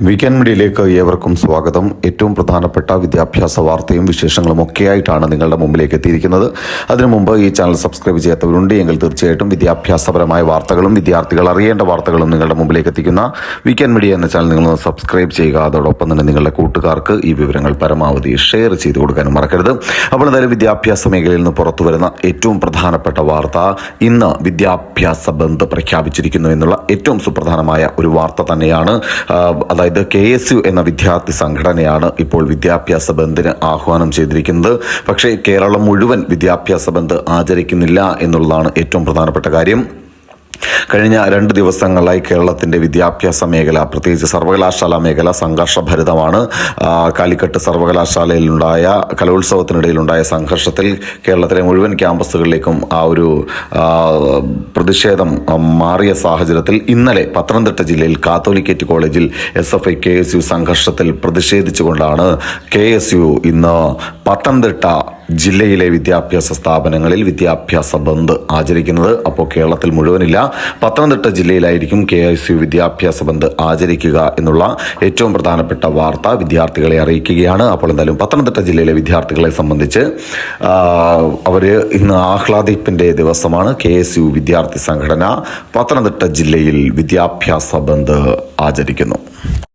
Weekend മീഡിയയിലേക്ക് ഏവർക്കും സ്വാഗതം. ഏറ്റവും പ്രധാനപ്പെട്ട വിദ്യാഭ്യാസ വാർത്തയും വിശേഷങ്ങളും ഒക്കെയായിട്ടാണ് നിങ്ങളുടെ മുമ്പിലേക്ക് എത്തിയിരിക്കുന്നത്. അതിനു മുമ്പ് ഈ ചാനൽ സബ്സ്ക്രൈബ് ചെയ്യാത്തവരുണ്ട് എങ്കിൽ തീർച്ചയായിട്ടും വിദ്യാഭ്യാസപരമായ വാർത്തകളും വിദ്യാർത്ഥികൾ അറിയേണ്ട വാർത്തകളും നിങ്ങളുടെ മുമ്പിലേക്ക് എത്തിക്കുന്ന വീക്കെൻഡ് മീഡിയ എന്ന ചാനൽ നിങ്ങൾ സബ്സ്ക്രൈബ് ചെയ്യുക. അതോടൊപ്പം തന്നെ നിങ്ങളുടെ കൂട്ടുകാർക്ക് ഈ വിവരങ്ങൾ പരമാവധി ഷെയർ ചെയ്തു കൊടുക്കാനും മറക്കരുത്. അപ്പോൾ എന്തായാലും വിദ്യാഭ്യാസ മേഖലയിൽ നിന്ന് പുറത്തു വരുന്ന ഏറ്റവും പ്രധാനപ്പെട്ട വാർത്ത ഇന്ന് വിദ്യാഭ്യാസ ബന്ദ് പ്രഖ്യാപിച്ചിരിക്കുന്നു എന്നുള്ള ഏറ്റവും സുപ്രധാനമായ ഒരു വാർത്ത തന്നെയാണ്. ആ, അതായത് കെ എസ് യു എന്ന വിദ്യാർത്ഥി സംഘടനയാണ് ഇപ്പോൾ വിദ്യാഭ്യാസ ബന്ദിന് ആഹ്വാനം ചെയ്തിരിക്കുന്നത്. പക്ഷേ കേരളം മുഴുവൻ വിദ്യാഭ്യാസ ബന്ദ് ആചരിക്കുന്നില്ല എന്നുള്ളതാണ് ഏറ്റവും പ്രധാനപ്പെട്ട കാര്യം. കഴിഞ്ഞ രണ്ട് ദിവസങ്ങളായി കേരളത്തിന്റെ വിദ്യാഭ്യാസ മേഖല പ്രത്യേകിച്ച് സർവകലാശാല മേഖല സംഘർഷഭരിതമാണ്. കാലിക്കട്ട് സർവകലാശാലയിലുണ്ടായ കലോത്സവത്തിനിടയിലുണ്ടായ സംഘർഷത്തിൽ കേരളത്തിലെ മുഴുവൻ ക്യാമ്പസുകളിലേക്കും ആ ഒരു പ്രതിഷേധം മാറിയ സാഹചര്യത്തിൽ ഇന്നലെ പത്തനംതിട്ട ജില്ലയിൽ കാത്തോലിക്കേറ്റ് കോളേജിൽ S F I K S U സംഘർഷത്തിൽ പ്രതിഷേധിച്ചുകൊണ്ടാണ് കെ എസ് യു ഇന്ന് പത്തനംതിട്ട ജില്ലയിലെ വിദ്യാഭ്യാസ സ്ഥാപനങ്ങളിൽ വിദ്യാഭ്യാസ ബന്ദ് ആചരിക്കുന്നത്. അപ്പോൾ കേരളത്തിൽ മുഴുവനില്ല. പത്തനംതിട്ട ജില്ലയിലായിരിക്കും കെ എസ് യു വിദ്യാഭ്യാസ ബന്ദ് ആചരിക്കുക എന്നുള്ള ഏറ്റവും പ്രധാനപ്പെട്ട വാർത്ത. വിദ്യാർത്ഥികളെ അറിയിക്കുകയാണ്. അപ്പോൾ എന്തായാലും പത്തനംതിട്ട ജില്ലയിലെ വിദ്യാർത്ഥികളെ സംബന്ധിച്ച് അവർ ഇന്ന് ആഹ്ലാദിപ്പിന്റെ ദിവസമാണ്. കെ എസ് യു വിദ്യാർത്ഥി സംഘടന പത്തനംതിട്ട ജില്ലയിൽ വിദ്യാഭ്യാസ ബന്ദ് ആചരിക്കുന്നു.